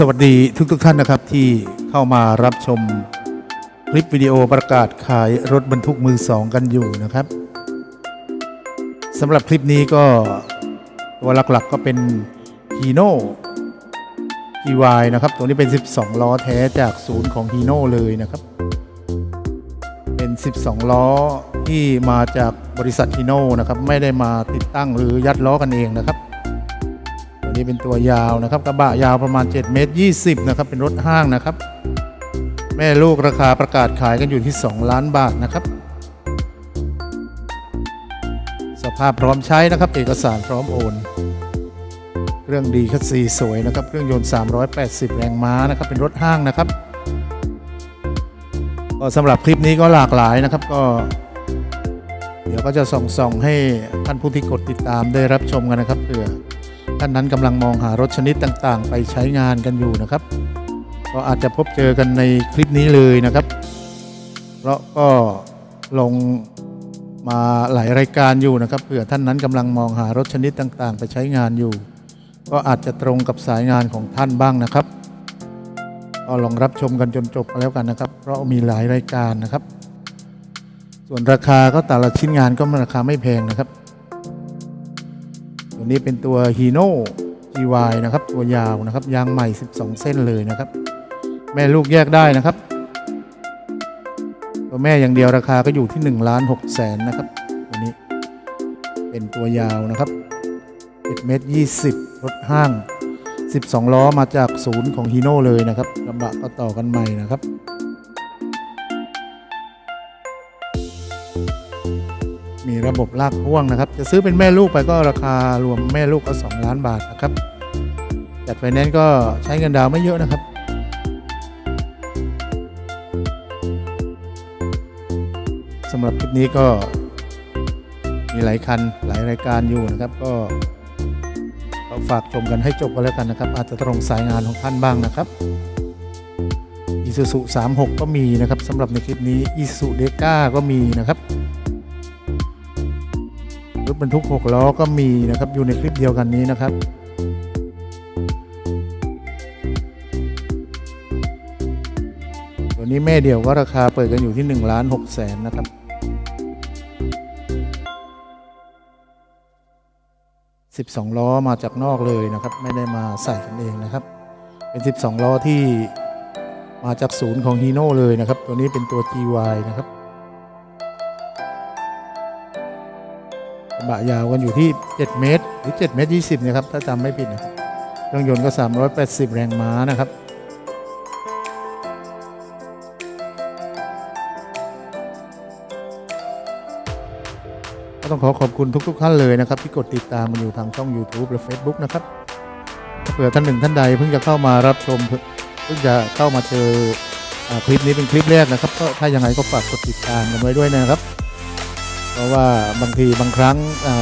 สวัสดีทุกๆทท่านนะครับที่เข้ามารับชมคลิปวิดีโอประกาศขายรถบรรทุกมือสองกันอยู่นะครับสำหรับคลิปนี้ก็ตัวหลักๆก็เป็นฮีโน่ GY นะครับ ตัวนี้เป็น 12 ล้อแท้จากศูนย์ของฮีโน่เลยนะครับ เป็น 12 ล้อที่มาจากบริษัทฮีโน่นะครับ ไม่ได้มาติดตั้งหรือยัดล้อกันเองนะครับ นี้เป็นตัวยาวนะครับ กระบะยาวประมาณ 7 เมตร 20 นะครับ เป็นรถห้างนะครับ แม่ลูกราคาประกาศขายกันอยู่ที่ 2 ล้านบาทนะครับ สภาพพร้อมใช้นะครับ เอกสารพร้อมโอน เครื่องดีคัสซีสวยนะครับ เครื่องยนต์ 380 แรงม้านะครับ เป็นรถห้างนะครับก็สำหรับคลิปนี้ก็หลากหลายนะครับก็เดี๋ยวก็จะส่องส่องๆให้ท่านผู้ที่กดติดตามได้รับชมกันนะครับเผื่อ ท่านนั้นกำลังมองหารถชนิดต่างๆ ไปใช้งานกันอยู่นะครับ ก็อาจจะพบเจอกันในคลิปนี้เลยนะครับ เพราะก็ลงมาหลายรายการอยู่นะครับเผื่อท่านนั้นกำลังมองหารถชนิดต่างๆ ไปใช้งานอยู่ ก็อาจจะตรงกับสายงานของท่านบ้างนะครับก็ลองรับชมกันจนจบแล้วกันนะครับ เพราะมีหลายรายการนะครับ ส่วนราคาก็แต่ละชิ้นงานก็ราคาไม่แพงนะครับ ตัวนี้เป็นตัว Hino GY นะครับ ตัวยาวนะครับ ยางใหม่ 12 เส้นเลยนะครับ แม่ลูกแยกได้นะครับ ตัวแม่อย่างเดียวราคาก็อยู่ที่1ล้าน6แสนนะครับ ตัวนี้เป็นตัวยาวนะครับ1เมตร20 รถห้าง 12 ล้อมาจากศูนย์ของ Hino เลยนะครับกระบะก็ต่อกันใหม่นะครับ มีระบบลากพ่วงนะครับ จะซื้อเป็นแม่ลูกไปก็ราคารวมแม่ลูกก็ 2 ล้านบาทนะครับ จัดไฟแนนซ์ก็ใช้เงินดาวน์ไม่เยอะนะครับสำหรับคลิปนี้ก็มีหลายคันหลายรายการอยู่นะครับ ก็ฝากชมกันให้จบกันแล้วกันนะครับ อาจจะตรงสายงานของท่านบ้างนะครับอีซูซู36 ก็มีนะครับสำหรับในคลิปนี้อีซูเดก้าก็มีนะครับ รถบรรทุก6ล้อก็มีนะครับอยู่ในคลิปเดียวกันนี้นะครับตัวนี้แม่เดี่ยวก็ราคาเปิดกันอยู่ที่1ล้าน6แสนนะครับ12ล้อมาจากนอกเลยนะครับ ไม่ได้มาใส่กันเองนะครับ เป็น12ล้อที่มาจากศูนย์ของฮีโน่เลยนะครับ ตัวนี้เป็นตัว GY นะครับ บะยาวกันอยู่ที่ 7 เมตร หรือ 7 เมตร 20นะครับ ถ้าจำไม่ผิดนะครับเครื่องยนต์ก็ 380 แรงม้านะครับ ก็ต้องขอขอบคุณทุก ๆ ท่านเลยนะครับ ที่กดติดตามมาอยู่ทางช่อง YouTube และ Facebook นะครับเผื่อท่านหนึ่งท่านใดเพิ่งจะเข้ามารับชมเพิ่งจะเข้ามาเจอคลิปนี้เป็นคลิปแรกนะครับก็ถ้ายังไงก็ฝากกดติดตามกันไว้ด้วยนะครับ เพราะว่าบางทีบางครั้ง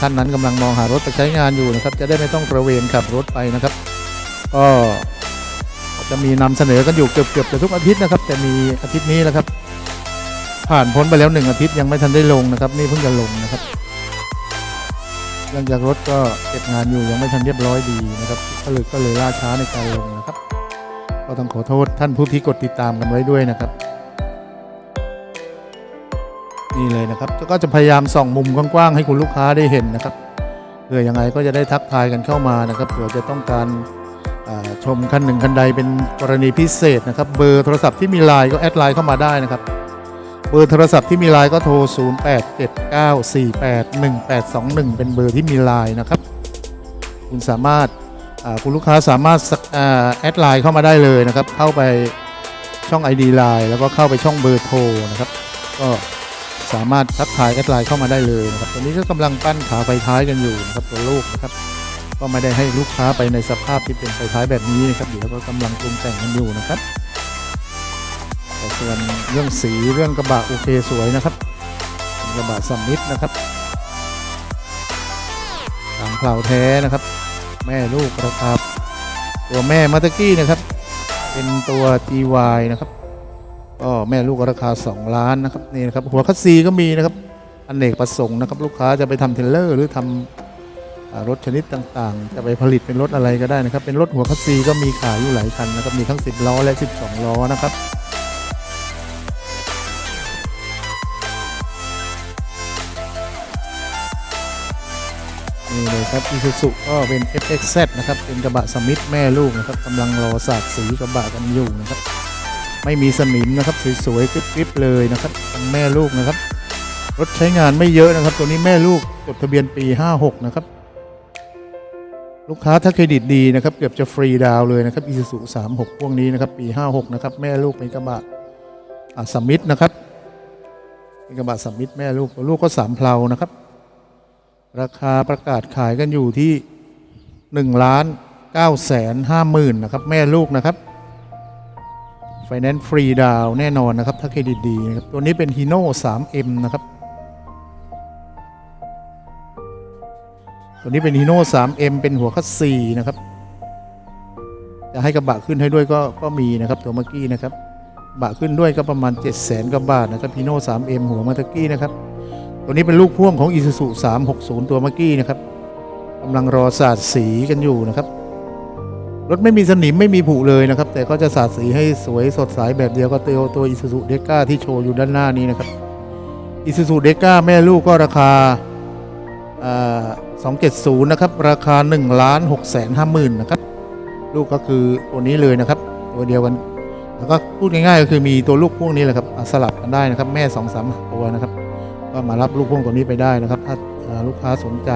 ท่านนั้นกำลังมองหารถไปใช้งานอยู่นะครับ จะได้ไม่ต้องตระเวนขับรถไปนะครับ ก็จะมีนำเสนอกันอยู่เกือบๆจะทุกอาทิตย์นะครับ แต่มีอาทิตย์นี้แหละครับ ผ่านพ้นไปแล้วหนึ่งอาทิตย์ยังไม่ทันได้ลงนะครับ นี่เพิ่งจะลงนะครับเรื่องจากรถก็เก็บงานอยู่ยังไม่ทันเรียบร้อยดีนะครับก็เลยก็เลยล่าช้าในการลงนะครับ ก็ต้องขอโทษท่านผู้ที่กดติดตามกันไว้ด้วยนะครับ นี่เลยนะครับ ก็จะพยายามส่องมุมกว้างๆให้คุณลูกค้าได้เห็นนะครับเผื่อยังไงก็จะได้ทักทายกันเข้ามานะครับเผื่อจะต้องการชมคันหนึ่งคันใดเป็นกรณีพิเศษนะครับเบอร์โทรศัพท์ที่มีไลน์ก็แอดไลน์เข้ามาได้นะครับเบอร์โทรศัพท์ที่มีไลน์ก็โทร 0879481821 เป็นเบอร์ที่มีไลน์นะครับ คุณสามารถคุณลูกค้าสามารถแอดไลน์เข้ามาได้เลยนะครับ เข้าไปช่อง ID ไลน์แล้วก็เข้าไปช่องเบอร์โทรนะครับ ก็ สามารถทักทายแอดไลน์เข้ามาได้เลยนะครับตอนนี้ก็กำลังปั้นขาไฟท้ายกันอยู่นะครับตัวลูกนะครับ ก็ไม่ได้ให้ลูกค้าไปในสภาพที่เป็นไฟท้ายแบบนี้นะครับเดี๋ยวก็กำลังปรุงแต่งกันอยู่นะครับแต่ส่วนเรื่องสีเรื่องกระบะโอเคสวยนะครับกระบะสัมมิดนะครับหลังเผาแท้นะครับ แม่ลูกนะครับ ตัวแม่มาตะกี้นะครับ เป็นตัว GY นะครับ ก็แม่ลูกราคา 2 ล้านนะครับนี่นะครับหัวคัสซีก็มีนะครับอนเนกประสงค์นะครับลูกค้าจะไปทำเทรลเลอร์หรือทำรถชนิดต่างๆ จะไปผลิตเป็นรถอะไรก็ได้นะครับ เป็นรถหัวคัสซีก็มีขายอยู่หลายคันนะครับมีทั้ง 10 ล้อและ 12 ล้อนะครับนี่เลยครับ i s u z u ก็เป็น FXZ นะครับเป็นกระบะสมิธแม่ลูกนะครับกำลังรอสาดสีกระบะกันอยู่นะครับ ไม่มีสนิมนะครับสวยๆกริบๆเลยนะครับแม่ลูกนะครับรถใช้งานไม่เยอะนะครับ ตัวนี้แม่ลูกจดทะเบียนปี 56 นะครับ ลูกค้าถ้าเครดิตดีนะครับ เกือบจะฟรีดาวเลยนะครับ Isuzu 36 พวกนี้นะครับ ปี 56 นะครับ แม่ลูกเป็นกระบะอ่าสมิธนะครับเป็นกระบะสมิธแม่ลูกตัวลูกก็สามเพลานะครับ ราคาประกาศขายกันอยู่ที่1ล้าน9แสน5หมื่นนะครับ แม่ลูกนะครับ ไฟแนนซ์ฟรีดาวแน่นอนนะครับ ถ้าเครดิตดีนะครับ ตัวนี้เป็น Hino 3M นะครับ ตัวนี้เป็น Hino 3M เป็นหัวคัสซีนะครับ จะให้กระบะขึ้นให้ด้วยก็ก็มีนะครับ ตัวเมื่อกี้นะครับบะขึ้นด้วยก็ประมาณ 7 0 0 0 0กว่าบาทนะครับ Hino 3M หัวเมื่อกี้นะครับ ตัวนี้เป็นลูกพ่วงของ Isuzu 360 ตัวเมื่อกี้นะครับกำลังรอสาดสีกันอยู่นะครับ รถไม่มีสนิมไม่มีผุเลยนะครับ แต่ก็จะสาดสีให้สวยสดใสแบบเดียวกับตัวตัว Isuzu d e k a ที่โชว์อยู่ด้านหน้านี้นะครับ Isuzu d e k a แม่ลูกก็ราคาอ่า270 นะครับ ราคา1ล้าน6แสน5หมื่นนะครับ ลูกก็คือตัวนี้เลยนะครับ ตัวเดียวกัน แล้วก็พูดง่ายๆก็คือมีตัวลูกพ่วงนี้แหละครับสลับกันได้นะครับ แม่2 3ตัวนะครับ ก็มารับลูกพ่วงตัวนี้ไปได้นะครับ ถ้าลูกค้าสนใจ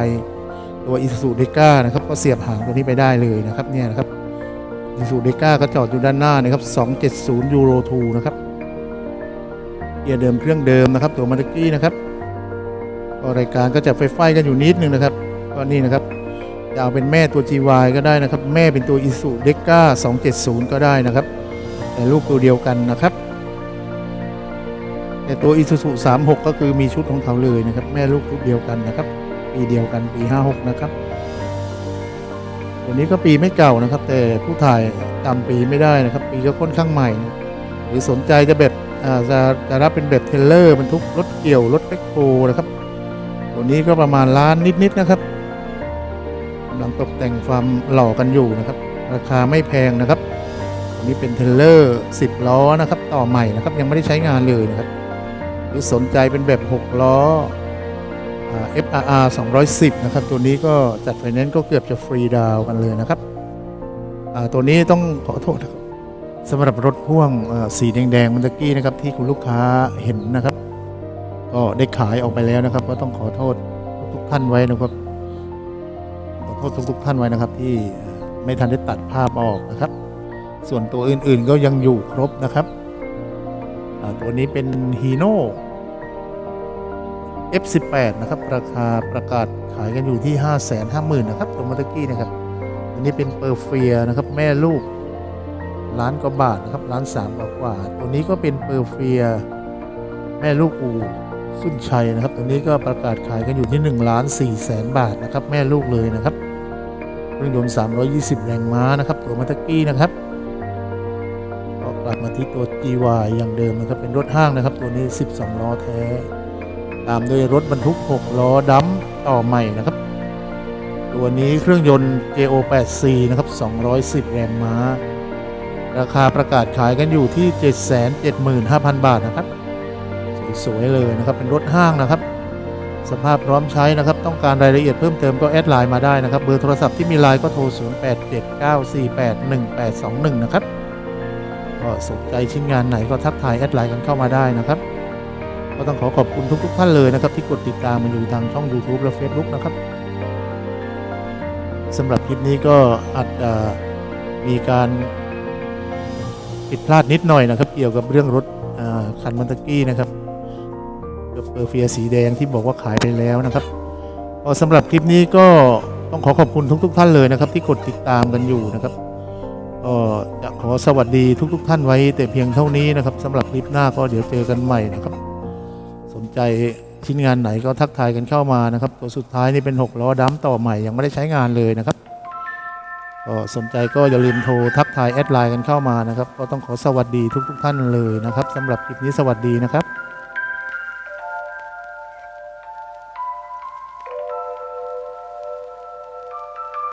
ตัว Isuzu d e k a นะครับ ก็เสียบหางตัวนี้ไปได้เลยนะครับ เนี่ยนะครับ Isuzu d e k a ก็จอดอยู่ด้านหน้านะครับ 270 Euro 2นะครับเกียร์เดิมเครื่องเดิมนะครับตัวมาตะกี้นะครับก็รายการก็จะไฟไฟกันอยู่นิดนึงนะครับก็นี่นะครับจะเอาเป็นแม่ตัว GY ก็ได้นะครับ แม่เป็นตัว Isuzu d e k a 270 ก็ได้นะครับ แต่ลูกตัวเดียวกันนะครับ แต่ตัว Isuzu 36 ก็คือมีชุดของเขาเลยนะครับ แม่ลูกชุดเดียวกันนะครับปีเดียวกันปี 56 นะครับ ตัวนี้ก็ปีไม่เก่านะครับ แต่ผู้ถ่ายจำปีไม่ได้นะครับ ปีก็ค่อนข้างใหม่ หรือสนใจจะแบบจะจะรับเป็นแบบเทเลอร์บรรทุกรถเกี่ยวรถแบ็คโฮนะครับ ตัวนี้ก็ประมาณล้านนิดๆนะครับกำลังตกแต่งความหล่อกันอยู่นะครับ ราคาไม่แพงนะครับตัวนี้เป็นเทเลอร์10 ล้อนะครับ ต่อใหม่นะครับยังไม่ได้ใช้งานเลยนะครับ หรือสนใจเป็นแบบ 6 ล้อ FRR 210 นะครับ ตัวนี้ก็จัดไฟแนนซ์ก็เกือบจะฟรีดาวกันเลยนะครับ ตัวนี้ต้องขอโทษนะครับสำหรับรถพ่วงสีแดงๆเมื่อกี้นะครับ ที่คุณลูกค้าเห็นนะครับ ก็ได้ขายออกไปแล้วนะครับ ก็ต้องขอโทษทุกท่านไว้นะครับ ขอโทษทุกๆท่านไว้นะครับ ที่ไม่ทันได้ตัดภาพออกนะครับ ส่วนตัวอื่นๆก็ยังอยู่ครบนะครับตัวนี้เป็น Hino F18 นะครับ ราคาประกาศขายกันอยู่ที่ 5 5 0 0 0 0นะครับตัวมาตะกี้นะครับ อันนี้เป็นเปอร์เฟียนะครับ แม่ลูกล้านกว่าบาทนะครับล้านสามกว่ากว่า ตัวนี้ก็เป็นเปอร์เฟีย แม่ลูกอูสุนชัยนะครับ ตัวนี้ก็ประกาศขายกันอยู่ที่1ล้าน4แสนบาทนะครับ แม่ลูกเลยนะครับเครื่องยนต์320 แรงม้านะครับ ตัวมาตะกี้นะครับก็กลับมาที่ตัว GY อย่างเดิมนะครับเป็นรถห้างนะครับ ตัวนี้ 12 ล้อแท้ ตามด้วยรถบรรทุก 6 ล้อดัมต่อใหม่นะครับ ตัวนี้เครื่องยนต์ JO8C นะครับ 210 แรงม้า ราคาประกาศขายกันอยู่ที่ 775,000 บาทนะครับ สวยๆเลยนะครับ เป็นรถห้างนะครับ สภาพพร้อมใช้นะครับ ต้องการรายละเอียดเพิ่มเติมก็แอดไลน์มาได้นะครับ เบอร์โทรศัพท์ที่มีไลน์ก็โทร 0879481821 นะครับก็สนใจชิ้นงานไหนก็ทักทายแอดไลน์กันเข้ามาได้นะครับ ก็ต้องขอขอบคุณทุกๆท่านเลยนะครับที่กดติดตามมาอยู่ทางช่อง YouTube และ Facebook นะครับสำหรับคลิปนี้ก็อาจจะมีการผิดพลาดนิดหน่อยนะครับ เกี่ยวกับเรื่องรถคันมันตะกี้นะครับกับเปอร์เฟียสีแดงที่บอกว่าขายไปแล้วนะครับก็สำหรับคลิปนี้ก็ต้องขอขอบคุณทุกๆท่านเลยนะครับ ที่กดติดตามกันอยู่นะครับก็จะขอสวัสดีทุกๆท่านไว้แต่เพียงเท่านี้นะครับสำหรับคลิปหน้าก็เดี๋ยวเจอกันใหม่นะครับ ใจชิ้นงานไหนก็ทักทายกันเข้ามานะครับ ตัวสุดท้ายนี่เป็น 6 ล้อดัมต่อใหม่ยังไม่ได้ใช้งานเลยนะครับก็สนใจก็อย่าลืมโทรทักทายแอดไลน์กันเข้ามานะครับ ก็ต้องขอสวัสดีทุกๆท่านเลยนะครับสำหรับคลิปนี้สวัสดีนะครับ